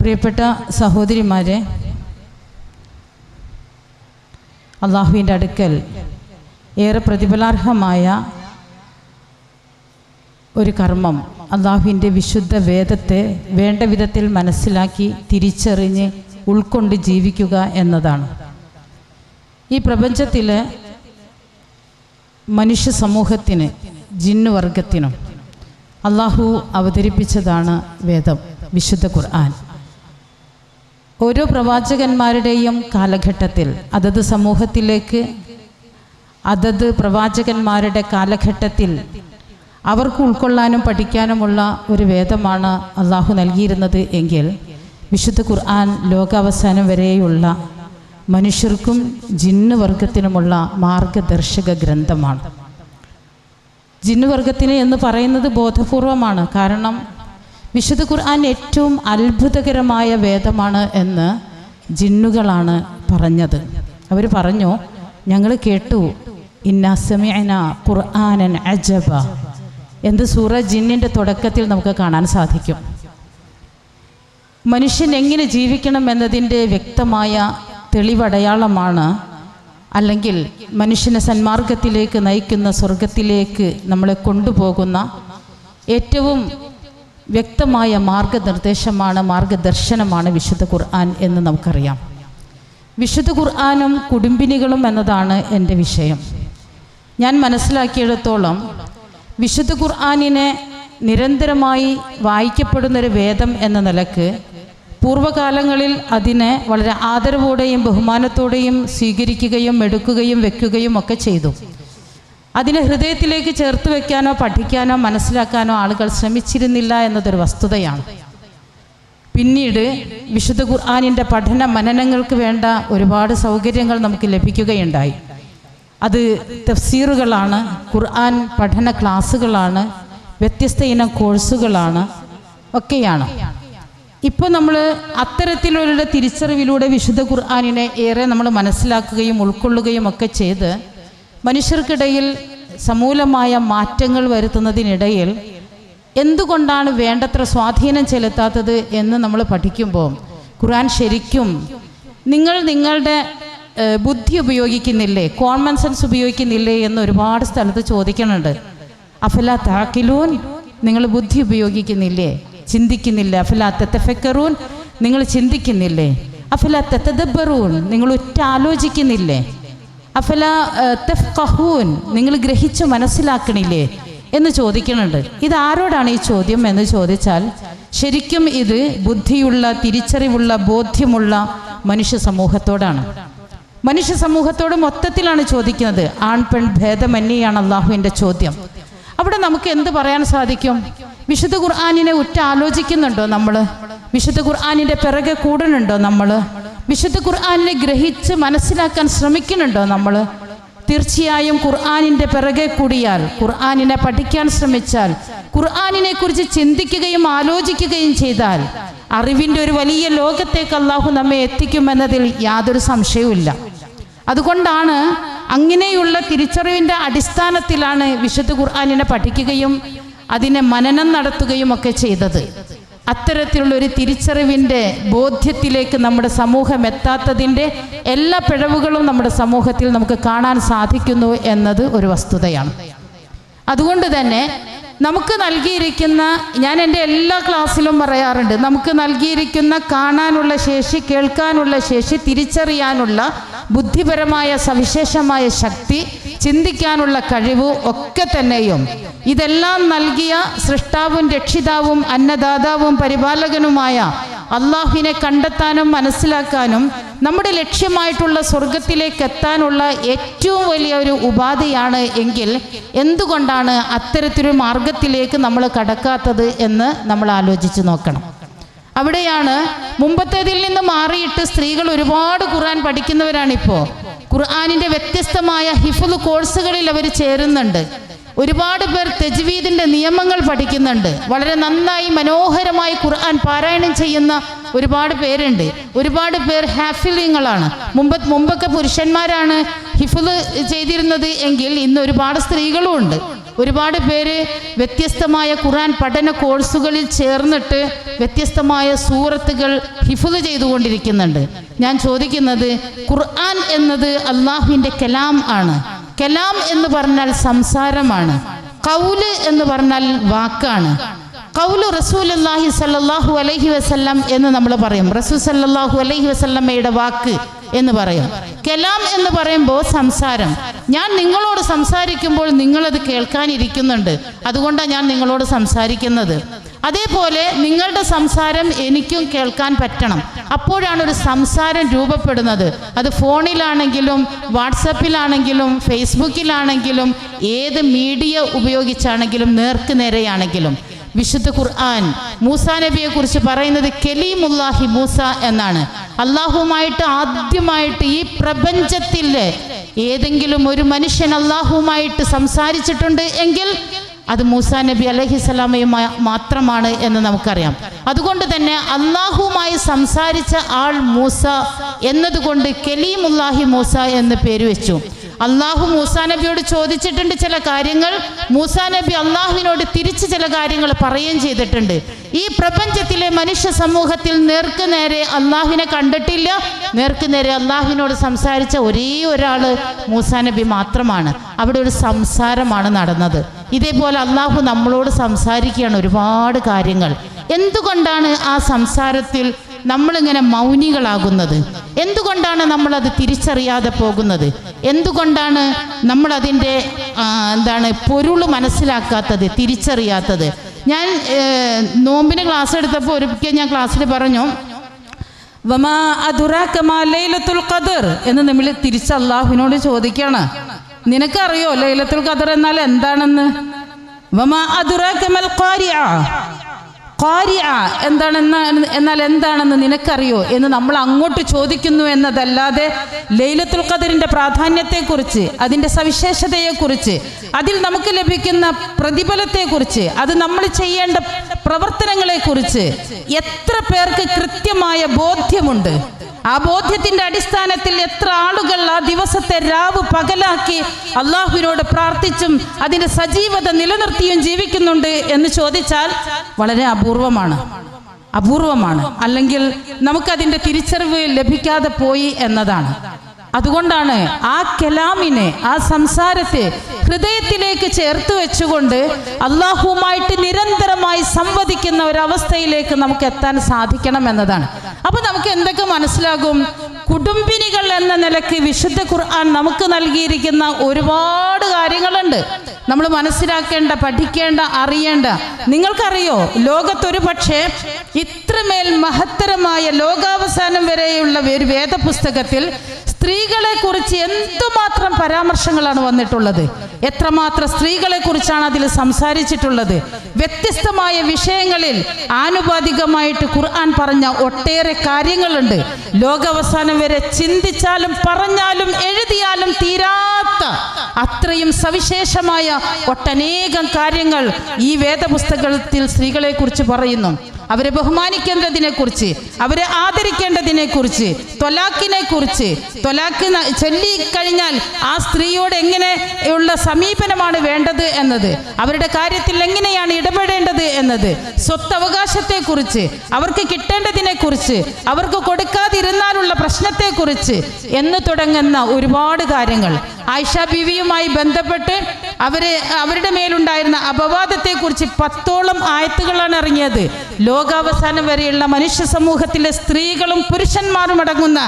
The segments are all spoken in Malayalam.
പ്രിയപ്പെട്ട സഹോദരിമാരെ അള്ളാഹുവിന്റെ അടുക്കൽ ഏറെ പ്രതിഫലാർഹമായ ഒരു കർമ്മം അള്ളാഹുവിന്റെ വിശുദ്ധ വേദത്തെ വേണ്ട വിധത്തിൽ മനസ്സിലാക്കി തിരിച്ചറിഞ്ഞ് ഉൾക്കൊണ്ട് ജീവിക്കുക എന്നതാണ്. ഈ പ്രപഞ്ചത്തിലെ മനുഷ്യ സമൂഹത്തിന് ജിന്നുവർഗത്തിനും അള്ളാഹു അവതരിപ്പിച്ചതാണ് വേദം വിശുദ്ധ ഖുർആൻ. ഓരോ പ്രവാചകന്മാരുടെയും കാലഘട്ടത്തിൽ അതത് സമൂഹത്തിലേക്ക് അതത് പ്രവാചകന്മാരുടെ കാലഘട്ടത്തിൽ അവർക്ക് ഉൾക്കൊള്ളാനും പഠിക്കാനുമുള്ള ഒരു വേദമാണ് അള്ളാഹു നൽകിയിരുന്നത് എങ്കിൽ വിശുദ്ധ ഖുർആൻ ലോകാവസാനം വരെയുള്ള മനുഷ്യർക്കും ജിന്ന് വർഗത്തിനുമുള്ള മാർഗദർശക ഗ്രന്ഥമാണ്. ജിന്നുവർഗത്തിന് എന്ന് പറയുന്നത് ബോധപൂർവമാണ്. കാരണം വിശുദ്ധ ഖുർആൻ ഏറ്റവും അത്ഭുതകരമായ വേദമാണ് എന്ന് ജിന്നുകളാണ് പറഞ്ഞത്. അവർ പറഞ്ഞു ഞങ്ങൾ കേട്ടു ഇന്നാസമിന ഖുർആനൻ അജബ. എന്ത് സൂറ ജിന്നിന്റെ തുടക്കത്തിൽ നമുക്ക് കാണാൻ സാധിക്കും. മനുഷ്യൻ എങ്ങനെ ജീവിക്കണം എന്നതിന്റെ വ്യക്തമായ തെളിവടയാളമാണ് അല്ലെങ്കിൽ മനുഷ്യനെ സന്മാർഗത്തിലേക്ക് നയിക്കുന്ന സ്വർഗത്തിലേക്ക് നമ്മളെ കൊണ്ടുപോകുന്ന ഏറ്റവും വ്യക്തമായ മാർഗനിർദ്ദേശമാണ് മാർഗദർശനമാണ് വിശുദ്ധ ഖുർആൻ എന്ന് നമുക്കറിയാം. വിശുദ്ധ ഖുർആാനും കുടുംബിനികളും എന്നതാണ് എന്റെ വിഷയം. ഞാൻ മനസ്സിലാക്കിയിടത്തോളം വിശുദ്ധ ഖുർആാനിനെ നിരന്തരമായി വായിക്കപ്പെടുന്നൊരു വേദം എന്ന നിലയ്ക്ക് പൂർവകാലങ്ങളിൽ അതിനെ വളരെ ആദരവോടെയും ബഹുമാനത്തോടെയും സ്വീകരിക്കുകയും എടുക്കുകയും വെക്കുകയും ഒക്കെ ചെയ്തു. അതിനെ ഹൃദയത്തിലേക്ക് ചേർത്ത് വെക്കാനോ പഠിക്കാനോ മനസ്സിലാക്കാനോ ആളുകൾ ശ്രമിച്ചിരുന്നില്ല എന്നതൊരു വസ്തുതയാണ്. പിന്നീട് വിശുദ്ധ ഖുർആാനിന്റെ പഠന മനനങ്ങൾക്ക് വേണ്ട ഒരുപാട് സൗകര്യങ്ങൾ നമുക്ക് ലഭിക്കുകയുണ്ടായി. അത് തഫ്സീറുകളാണ് ഖുർആൻ പഠന ക്ലാസ്സുകളാണ് വ്യത്യസ്ത ഇനം കോഴ്സുകളാണ് ഒക്കെയാണ്. ഇപ്പോൾ നമ്മൾ അത്തരത്തിലുള്ള തിരിച്ചറിവിലൂടെ വിശുദ്ധ ഖുർആാനിനെ ഏറെ നമ്മൾ മനസ്സിലാക്കുകയും ഉൾക്കൊള്ളുകയും ഒക്കെ ചെയ്ത് മനുഷ്യർക്കിടയിൽ സമൂലമായ മാറ്റങ്ങൾ വരുത്തുന്നതിനിടയിൽ എന്തുകൊണ്ടാണ് വേണ്ടത്ര സ്വാധീനം ചെലുത്താത്തത് എന്ന് നമ്മൾ പഠിക്കുമ്പോൾ ഖുർആൻ ശരിക്കും നിങ്ങൾ നിങ്ങളുടെ ബുദ്ധി ഉപയോഗിക്കുന്നില്ലേ കോമൺ സെൻസ് ഉപയോഗിക്കുന്നില്ലേ എന്ന് ഒരുപാട് സ്ഥലത്ത് ചോദിക്കുന്നുണ്ട് അഫല താക്കിലൂൻ നിങ്ങൾ ബുദ്ധി ഉപയോഗിക്കുന്നില്ലേ ചിന്തിക്കുന്നില്ല. അഫല തെത്തഫക്കറൂൻ നിങ്ങൾ ചിന്തിക്കുന്നില്ലേ. അഫല തെത്തദബറൂൻ നിങ്ങൾ ഒറ്റ ആലോചിക്കുന്നില്ലേ. അഫല തെഫ്കഹൂൻ നിങ്ങൾ ഗ്രഹിച്ച് മനസ്സിലാക്കണില്ലേ എന്ന് ചോദിക്കുന്നുണ്ട്. ഇത് ആരോടാണ് ഈ ചോദ്യം എന്ന് ചോദിച്ചാൽ ശരിക്കും ഇത് ബുദ്ധിയുള്ള തിരിച്ചറിവുള്ള ബോധ്യമുള്ള മനുഷ്യ സമൂഹത്തോടാണ്. മനുഷ്യ സമൂഹത്തോട് മൊത്തത്തിലാണ് ചോദിക്കുന്നത് ആൺ പെൺ ഭേദമന്യാണ് അള്ളാഹുവിന്റെ ചോദ്യം. അവിടെ നമുക്ക് എന്ത് പറയാൻ സാധിക്കും? വിശുദ്ധ ഖുർആാനിനെ ഉറ്റ ആലോചിക്കുന്നുണ്ടോ നമ്മൾ വിശുദ്ധ ഖുർആാനിന്റെ പിറകെ കൂടുന്നുണ്ടോ നമ്മൾ വിശുദ്ധ ഖുർആാനിനെ ഗ്രഹിച്ച് മനസ്സിലാക്കാൻ ശ്രമിക്കുന്നുണ്ടോ നമ്മൾ? തീർച്ചയായും ഖുർആാനിന്റെ പിറകെ കൂടിയാൽ ഖുർആാനിനെ പഠിക്കാൻ ശ്രമിച്ചാൽ ഖുർആാനിനെ കുറിച്ച് ചിന്തിക്കുകയും ആലോചിക്കുകയും ചെയ്താൽ അറിവിന്റെ ഒരു വലിയ ലോകത്തേക്ക് അള്ളാഹു നമ്മെ എത്തിക്കുമെന്നതിൽ യാതൊരു സംശയവുമില്ല അതുകൊണ്ടാണ് അങ്ങനെയുള്ള തിരിച്ചറിവിന്റെ അടിസ്ഥാനത്തിലാണ് വിശുദ്ധ ഖുർആാനിനെ പഠിക്കുകയും അതിനെ മനനം നടത്തുകയും ഒക്കെ ചെയ്തത്. അത്തരത്തിലുള്ള ഒരു തിരിച്ചറിവിന്റെ ബോധ്യത്തിലേക്ക് നമ്മുടെ സമൂഹം എത്താത്തതിന്റെ എല്ലാ പിഴവുകളും നമ്മുടെ സമൂഹത്തിൽ നമുക്ക് കാണാൻ സാധിക്കുന്നു എന്നത് ഒരു വസ്തുതയാണ്. അതുകൊണ്ട് തന്നെ നമുക്ക് നൽകിയിരിക്കുന്ന ഞാൻ എന്റെ എല്ലാ ക്ലാസ്സിലും പറയാറുണ്ട് നമുക്ക് നൽകിയിരിക്കുന്ന കാണാനുള്ള ശേഷി കേൾക്കാനുള്ള ശേഷി തിരിച്ചറിയാനുള്ള ബുദ്ധിപരമായ സവിശേഷമായ ശക്തി ചിന്തിക്കാനുള്ള കഴിവ് ഒക്കെ തന്നെയും. ഇതെല്ലാം നൽകിയ സൃഷ്ടാവും രക്ഷിതാവും അന്നദാതാവും പരിപാലകനുമായ അള്ളാഹുവിനെ കണ്ടെത്താനും മനസ്സിലാക്കാനും നമ്മുടെ ലക്ഷ്യമായിട്ടുള്ള സ്വർഗത്തിലേക്ക് എത്താനുള്ള ഏറ്റവും വലിയ ഒരു ഉപാധിയാണ് എങ്കിൽ എന്തുകൊണ്ടാണ് അത്തരത്തിലൊരു മാർഗത്തിലേക്ക് നമ്മൾ കടക്കാത്തത് എന്ന് നമ്മൾ ആലോചിച്ച് നോക്കണം. അവിടെയാണ് മുമ്പത്തേതിൽ നിന്ന് മാറിയിട്ട് സ്ത്രീകൾ ഒരുപാട് ഖുർആൻ പഠിക്കുന്നവരാണ് പഠിക്കുന്നവരാണിപ്പോൾ ഖുർആാനിന്റെ വ്യത്യസ്തമായ ഹിഫുദ് കോഴ്സുകളിൽ അവർ ചേരുന്നുണ്ട്. ഒരുപാട് പേർ തെജ്വീദിന്റെ നിയമങ്ങൾ പഠിക്കുന്നുണ്ട്. വളരെ നന്നായി മനോഹരമായി ഖുർആൻ പാരായണം ചെയ്യുന്ന ഒരുപാട് പേരുണ്ട്. ഒരുപാട് പേർ ഹാഫിലിങ്ങളാണ്. മുമ്പ് മുമ്പൊക്കെ പുരുഷന്മാരാണ് ഹിഫുൽ ചെയ്തിരുന്നത് എങ്കിൽ ഇന്ന് ഒരുപാട് സ്ത്രീകളും ഉണ്ട്. ഒരുപാട് പേര് വ്യത്യസ്തമായ ഖുറാൻ പഠന കോഴ്സുകളിൽ ചേർന്നിട്ട് വ്യത്യസ്തമായ സൂറത്തുകൾ ഹിഫുദ് ചെയ്തുകൊണ്ടിരിക്കുന്നുണ്ട്. ഞാൻ ചോദിക്കുന്നത് ഖുർആൻ എന്നത് അള്ളാഹുവിന്റെ കലാം ആണ്. കലാം എന്ന് പറഞ്ഞാൽ സംസാരമാണ്. കൗൽ എന്ന് പറഞ്ഞാൽ വാക്കാണ്. കൗലു റസൂലുല്ലാഹി സല്ലാഹു അലൈഹി വസല്ലം എന്ന് നമ്മൾ പറയും. റസൂൽ സല്ലാഹു അലൈഹി വസല്ലമ്മയുടെ വാക്ക് എന്ന് പറയും. കലാം എന്ന് പറയുമ്പോൾ സംസാരം. ഞാൻ നിങ്ങളോട് സംസാരിക്കുമ്പോൾ നിങ്ങളത് കേൾക്കാനിരിക്കുന്നുണ്ട്. അതുകൊണ്ടാണ് ഞാൻ നിങ്ങളോട് സംസാരിക്കുന്നത്. അതേപോലെ നിങ്ങളുടെ സംസാരം എനിക്കും കേൾക്കാൻ പറ്റണം. അപ്പോഴാണ് ഒരു സംസാരം രൂപപ്പെടുന്നത്. അത് ഫോണിലാണെങ്കിലും വാട്സപ്പിലാണെങ്കിലും ഫേസ്ബുക്കിലാണെങ്കിലും ഏത് മീഡിയ ഉപയോഗിച്ചാണെങ്കിലും നേർക്ക് നേരെയാണെങ്കിലും. വിശുദ്ധ ഖുർആൻ. മൂസ നബിയെ കുറിച്ച് പറയുന്നത് കലീമുല്ലാഹി മൂസ എന്നാണ്. അള്ളാഹുമായിട്ട് ആദ്യമായിട്ട് ഈ പ്രപഞ്ചത്തിൽ ഏതെങ്കിലും ഒരു മനുഷ്യൻ അള്ളാഹുമായിട്ട് സംസാരിച്ചിട്ടുണ്ട് എങ്കിൽ അത് മൂസ നബി അലഹിസ്സലാമയുമായി മാത്രമാണ് എന്ന് നമുക്കറിയാം. അതുകൊണ്ട് തന്നെ അള്ളാഹുമായി സംസാരിച്ച ആൾ മൂസ എന്നതുകൊണ്ട് കലീമുല്ലാഹി മൂസ എന്ന് പേര് വെച്ചു. അള്ളാഹു മൂസാ നബിയോട് ചോദിച്ചിട്ടുണ്ട് ചില കാര്യങ്ങൾ. മൂസാ നബി അള്ളാഹുവിനോട് തിരിച്ച് ചില കാര്യങ്ങൾ പറയുകയും ചെയ്തിട്ടുണ്ട്. ഈ പ്രപഞ്ചത്തിലെ മനുഷ്യ സമൂഹത്തിൽ നേർക്ക് നേരെ അള്ളാഹുവിനെ കണ്ടിട്ടില്ല. നേർക്ക് നേരെ അള്ളാഹുവിനോട് സംസാരിച്ച ഒരേ ഒരാൾ മൂസാ നബി മാത്രമാണ്. അവിടെ ഒരു സംസാരമാണ് നടന്നത്. ഇതേപോലെ അള്ളാഹു നമ്മളോട് സംസാരിക്കുകയാണ് ഒരുപാട് കാര്യങ്ങൾ. എന്തുകൊണ്ടാണ് ആ സംസാരത്തിൽ നമ്മളിങ്ങനെ മൗനികളാകുന്നത്. എന്തുകൊണ്ടാണ് നമ്മളത് തിരിച്ചറിയാതെ പോകുന്നത്? എന്തുകൊണ്ടാണ് നമ്മളതിന്റെ എന്താണ് പൊരുൾ മനസ്സിലാക്കാത്തത് തിരിച്ചറിയാത്തത്? ഞാൻ നോമ്പിന് ക്ലാസ് എടുത്തപ്പോൾ ഒരിക്കൽ ഞാൻ ക്ലാസ്സിൽ പറഞ്ഞു വമാ ലൈലത്തുൽ എന്ന് നമ്മൾ തിരിച്ച് അള്ളാഹുവിനോട് ചോദിക്കുകയാണ്. നിനക്കറിയോ ലൈലത്തുൽ ഖദർ എന്നാൽ എന്താണെന്ന്? വമാ അദുറാക മൽ ഖാരിഅ എന്താണെന്ന് എന്നാൽ എന്താണെന്ന് നിനക്കറിയോ എന്ന് നമ്മൾ അങ്ങോട്ട് ചോദിക്കുന്നു എന്നതല്ലാതെ ലൈലത്തുൽ ഖദറിന്റെ പ്രാധാന്യത്തെക്കുറിച്ച് അതിന്റെ സവിശേഷതയെക്കുറിച്ച് അതിൽ നമുക്ക് ലഭിക്കുന്ന പ്രതിഫലത്തെക്കുറിച്ച് അത് നമ്മൾ ചെയ്യേണ്ട പ്രവർത്തനങ്ങളെക്കുറിച്ച് എത്ര പേർക്ക് കൃത്യമായ ബോധ്യമുണ്ട്? ആ ബോധ്യത്തിന്റെ അടിസ്ഥാനത്തിൽ എത്ര ആളുകൾ ആ ദിവസത്തെ രാവ് പകലാക്കി അള്ളാഹുവിനോട് പ്രാർത്ഥിച്ചും അതിന്റെ സജീവത നിലനിർത്തിയും ജീവിക്കുന്നുണ്ട് എന്ന് ചോദിച്ചാൽ വളരെ അപൂർവമാണ്. അപൂർവമാണ്. അല്ലെങ്കിൽ നമുക്കതിന്റെ തിരിച്ചറിവ് ലഭിക്കാതെ പോയി എന്നതാണ്. അതുകൊണ്ടാണ് ആ കലാമിനെ ആ സംസാരത്തെ ഹൃദയത്തിലേക്ക് ചേർത്ത് വെച്ചുകൊണ്ട് അള്ളാഹുവുമായിട്ട് നിരന്തരമായി സംവദിക്കുന്ന ഒരവസ്ഥയിലേക്ക് നമുക്ക് എത്താൻ സാധിക്കണം എന്നതാണ്. അപ്പൊ നമുക്ക് എന്തൊക്കെ മനസ്സിലാകും? കുടുംബിനികൾ എന്ന നിലയ്ക്ക് വിശുദ്ധ ഖുർആൻ നമുക്ക് നൽകിയിരിക്കുന്ന ഒരുപാട് കാര്യങ്ങളുണ്ട്. നമ്മൾ മനസ്സിലാക്കേണ്ട പഠിക്കേണ്ട അറിയേണ്ട. നിങ്ങൾക്കറിയോ? ലോകത്തൊരു പക്ഷേ ഇത്രമേൽ മഹത്തരമായ ലോകാവസാനം വരെയുള്ള ഒരു വേദപുസ്തകത്തിൽ സ്ത്രീകളെ കുറിച്ച് എന്തുമാത്രം പരാമർശങ്ങളാണ് വന്നിട്ടുള്ളത്? എത്രമാത്രം സ്ത്രീകളെ കുറിച്ചാണ് അതിൽ സംസാരിച്ചിട്ടുള്ളത്? വ്യത്യസ്തമായ വിഷയങ്ങളിൽ ആനുപാതികമായിട്ട് ഖുർആൻ പറഞ്ഞ ഒട്ടേറെ കാര്യങ്ങളുണ്ട്. ലോകാവസാനം വരെ ചിന്തിച്ചാലും പറഞ്ഞാലും എഴുതിയാലും തീരാത്ത അത്രയും സവിശേഷമായ ഒട്ടനേകം കാര്യങ്ങൾ ഈ വേദപുസ്തകത്തിൽ സ്ത്രീകളെ കുറിച്ച് പറയുന്നു. അവരെ ബഹുമാനിക്കേണ്ടതിനെക്കുറിച്ച് അവരെ ആദരിക്കേണ്ടതിനെക്കുറിച്ച് തൊലാക്കിനെ കുറിച്ച് തൊലാക്ക് ചൊല്ലിക്കഴിഞ്ഞാൽ ആ സ്ത്രീയോട് എങ്ങനെയുള്ള സമീപനമാണ് വേണ്ടത് എന്നത് അവരുടെ കാര്യത്തിൽ എങ്ങനെയാണ് ഇടപെടേണ്ടത് എന്നത് കുറിച്ച് അവർക്ക് കിട്ടേണ്ടതിനെക്കുറിച്ച് അവർക്ക് കൊടുക്കാതിരുന്നാലുള്ള പ്രശ്നത്തെക്കുറിച്ച് എന്ന് തുടങ്ങുന്ന ഒരുപാട് കാര്യങ്ങൾ. ആയിഷ ബിവിയുമായി ബന്ധപ്പെട്ട് അവരെ അവരുടെ മേലുണ്ടായിരുന്ന അപവാദത്തെക്കുറിച്ച് പത്തോളം ആയത്തുകളാണ് ഇറങ്ങിയത്. ലോകാവസാനം വരെയുള്ള മനുഷ്യ സമൂഹത്തിലെ സ്ത്രീകളും പുരുഷന്മാരും അടങ്ങുന്ന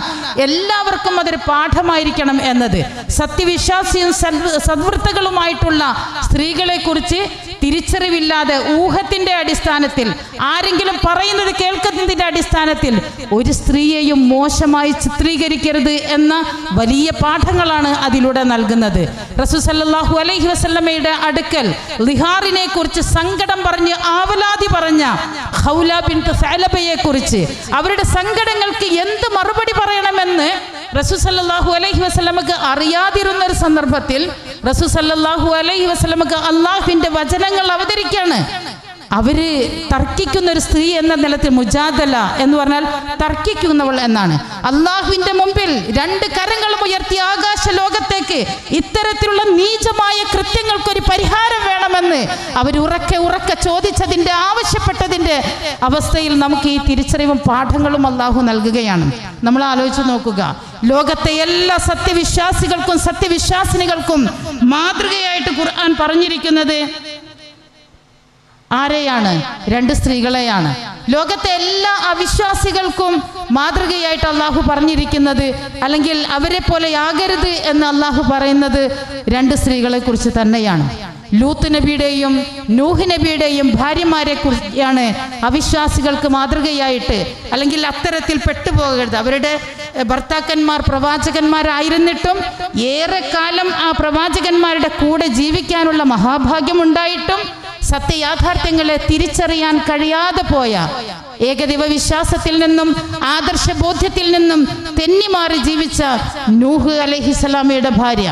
എല്ലാവർക്കും അതൊരു പാഠമായിരിക്കണം എന്നത്. സത്യവിശ്വാസിയും സദ് സദ്വൃത്തകളുമായിട്ടുള്ള സ്ത്രീകളെ കുറിച്ച് തിരിച്ചറിവില്ലാതെ ഊഹത്തിന്റെ അടിസ്ഥാനത്തിൽ ആരെങ്കിലും പറയുന്നത് കേൾക്കുന്നതിന്റെ അടിസ്ഥാനത്തിൽ ഒരു സ്ത്രീയെയും മോശമായി ചിത്രീകരിക്കരുത് എന്ന വലിയ പാഠങ്ങളാണ് അതിലൂടെ നൽകുന്നത്. റസൂസല്ലാഹു അലൈഹി വസല്ലമയുടെ അടുക്കൽ ലിഹാറിനെ കുറിച്ച് സങ്കടം പറഞ്ഞ് ആവലാതി പറഞ്ഞ ഹൗല ബിൻ സഅലബയെ കുറിച്ച് അവരുടെ സങ്കടങ്ങൾക്ക് എന്ത് മറുപടി പറയണമെന്ന് റസൂസല്ലാഹു അലൈഹി വസ്ലമക്ക് അറിയാതിരുന്ന ഒരു സന്ദർഭത്തിൽ റസൂസല്ലാഹു അലൈഹി വസ്ലമക്ക് അള്ളാഹുവിന്റെ വചനങ്ങൾ അവതരിക്കാണ്. അവർ തർക്കിക്കുന്ന ഒരു സ്ത്രീ എന്ന നിലത്തിൽ മുജാദല എന്ന് പറഞ്ഞാൽ തർക്കിക്കുന്നവൾ എന്നാണ്. അള്ളാഹുവിന്റെ മുമ്പിൽ രണ്ട് കരങ്ങളും ഉയർത്തി ആകാശ ലോകത്തേക്ക് ഇത്തരത്തിലുള്ള നീചമായ കൃത്യങ്ങൾക്കൊരു പരിഹാരം വേണമെന്ന് അവർ ഉറക്കെ ഉറക്കെ ചോദിച്ചതിന്റെ ആവശ്യപ്പെട്ടതിന്റെ അവസ്ഥയിൽ നമുക്ക് ഈ തിരിച്ചറിവും പാഠങ്ങളും അള്ളാഹു നൽകുകയാണ്. നമ്മൾ ആലോചിച്ച് നോക്കുക. ലോകത്തെ എല്ലാ സത്യവിശ്വാസികൾക്കും സത്യവിശ്വാസിനികൾക്കും മാതൃകയായിട്ട് ഖുർആൻ പറഞ്ഞിരിക്കുന്നത് ആരെയാണ്? രണ്ട് സ്ത്രീകളെയാണ്. ലോകത്തെ എല്ലാ അവിശ്വാസികൾക്കും മാതൃകയായിട്ട് അള്ളാഹു പറഞ്ഞിരിക്കുന്നത് അല്ലെങ്കിൽ അവരെ പോലെ ആകരുത് എന്ന് അള്ളാഹു പറയുന്നത് രണ്ട് സ്ത്രീകളെ കുറിച്ച് തന്നെയാണ്. ലൂത്ത് നബിയുടെയും നൂഹ് നബിയുടെയും ഭാര്യമാരെ കുറിച്ചാണ് അവിശ്വാസികൾക്ക് മാതൃകയായിട്ട് അല്ലെങ്കിൽ അത്തരത്തിൽ പെട്ടുപോകരുത്. അവരുടെ ഭർത്താക്കന്മാർ പ്രവാചകന്മാരായിരുന്നിട്ടും ഏറെക്കാലം ആ പ്രവാചകന്മാരുടെ കൂടെ ജീവിക്കാനുള്ള മഹാഭാഗ്യം ഉണ്ടായിട്ടും സത്യയാഥാർത്ഥ്യങ്ങളെ തിരിച്ചറിയാൻ കഴിയാതെ പോയ ഏകദൈവ വിശ്വാസത്തിൽ നിന്നും ആദർശ ബോധ്യത്തിൽ നിന്നും തെന്നിമാറി ജീവിച്ച നൂഹ് അലഹിസലാമയുടെ ഭാര്യ.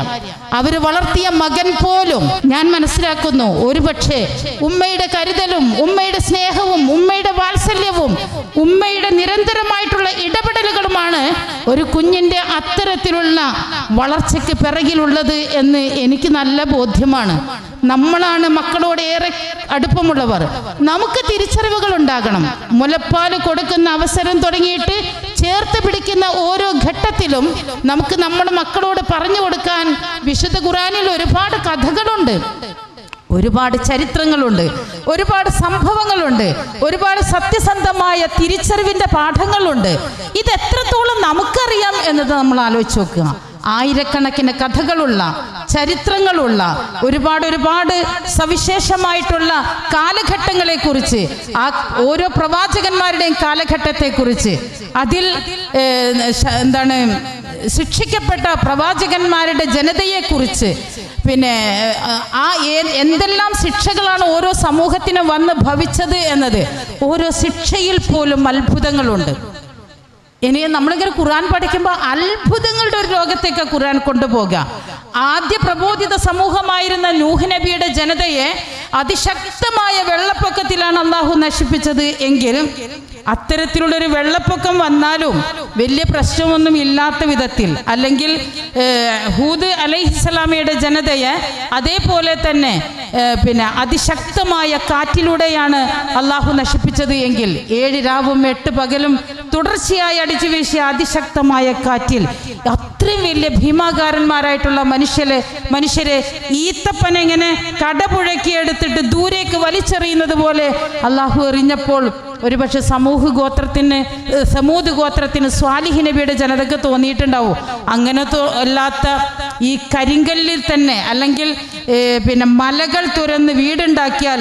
അവർ വളർത്തിയ മകൻ പോലും ഞാൻ മനസ്സിലാക്കുന്നു ഒരുപക്ഷെ ഉമ്മയുടെ കരുതലും ഉമ്മയുടെ സ്നേഹവും ഉമ്മയുടെ വാത്സല്യവും ഉമ്മയുടെ ഇടപെടലുകളുമാണ് ഒരു കുഞ്ഞിന്റെ അത്തരത്തിലുള്ള വളർച്ചയ്ക്ക് പിറകിലുള്ളത് എന്ന് എനിക്ക് നല്ല ബോധ്യമാണ്. നമ്മളാണ് മക്കളോട് ഏറെ അടുപ്പമുള്ളവർ. നമുക്ക് തിരിച്ചറിവുകൾ ഉണ്ടാകണം. മുലപ്പാൽ കൊടുക്കുന്ന അവസരം തുടങ്ങിയിട്ട് ചേർത്ത് പിടിക്കുന്ന ഓരോ ഘട്ടത്തിലും നമുക്ക് നമ്മുടെ മക്കളോട് പറഞ്ഞു കൊടുക്കാൻ വിശുദ്ധ ഖുറാനിൽ ഒരുപാട് കഥകളുണ്ട്. ഒരുപാട് ചരിത്രങ്ങളുണ്ട് ഒരുപാട് സംഭവങ്ങളുണ്ട് ഒരുപാട് സത്യസന്ധമായ തിരിച്ചറിവിന്റെ പാഠങ്ങളുണ്ട്. ഇത് എത്രത്തോളം നമുക്കറിയാം എന്നത് നമ്മൾ ആലോചിച്ച് നോക്കുക. ആയിരക്കണക്കിന് കഥകളുള്ള ചരിത്രങ്ങളുള്ള ഒരുപാട് ഒരുപാട് സവിശേഷമായിട്ടുള്ള കാലഘട്ടങ്ങളെ കുറിച്ച് ആ ഓരോ പ്രവാചകന്മാരുടെയും കാലഘട്ടത്തെ കുറിച്ച് അതിൽ എന്താണ് ശിക്ഷിക്കപ്പെട്ട പ്രവാചകന്മാരുടെ ജനതയെക്കുറിച്ച്. പിന്നെ ആ എന്തെല്ലാം ശിക്ഷകളാണ് ഓരോ സമൂഹത്തിനും വന്ന് ഭവിച്ചത് എന്നത് ഓരോ ശിക്ഷയിൽ പോലും അത്ഭുതങ്ങളുണ്ട്. ഇനി നമ്മളിങ്ങനെ ഖുർആൻ പഠിക്കുമ്പോൾ അത്ഭുതങ്ങളുടെ ഒരു ലോകത്തേക്ക് ഖുർആൻ കൊണ്ടുപോകുക ആദ്യ പ്രബോധിത സമൂഹമായിരുന്ന നൂഹ് നബിയുടെ ജനതയെ അതിശക്തമായ വെള്ളപ്പൊക്കത്തിലാണ് അള്ളാഹു നശിപ്പിച്ചത് എങ്കിലും അത്തരത്തിലുള്ളൊരു വെള്ളപ്പൊക്കം വന്നാലും വലിയ പ്രശ്നമൊന്നും ഇല്ലാത്ത വിധത്തിൽ അല്ലെങ്കിൽ ഹൂദ് അലൈഹിസ്സലാമയുടെ ജനതയെ അതേപോലെ തന്നെ പിന്നെ അതിശക്തമായ കാറ്റിലൂടെയാണ് അള്ളാഹു നശിപ്പിച്ചത് എങ്കിൽ ഏഴ് രാവും എട്ട് പകലും തുടർച്ചയായി അടിച്ചു വീശിയ അതിശക്തമായ കാറ്റിൽ അത്രയും വലിയ ഭീമാകാരന്മാരായിട്ടുള്ള മനുഷ്യരെ മനുഷ്യരെ ഈത്തപ്പന ഇങ്ങനെ കടപുഴക്കി എടുത്തിട്ട് ദൂരേക്ക് വലിച്ചെറിയുന്നത് പോലെ അള്ളാഹു എറിഞ്ഞപ്പോൾ ഒരുപക്ഷെ സമൂഹ ഗോത്രത്തിന് സമൂഹ ഗോത്രത്തിന് സ്വാലിഹി നബിയുടെ ജനതയ്ക്ക് തോന്നിയിട്ടുണ്ടാവും. അങ്ങനെ അല്ലാത്ത ഈ കരിങ്കല്ലിൽ തന്നെ അല്ലെങ്കിൽ പിന്നെ മലകൾ തുരന്ന് വീടുണ്ടാക്കിയാൽ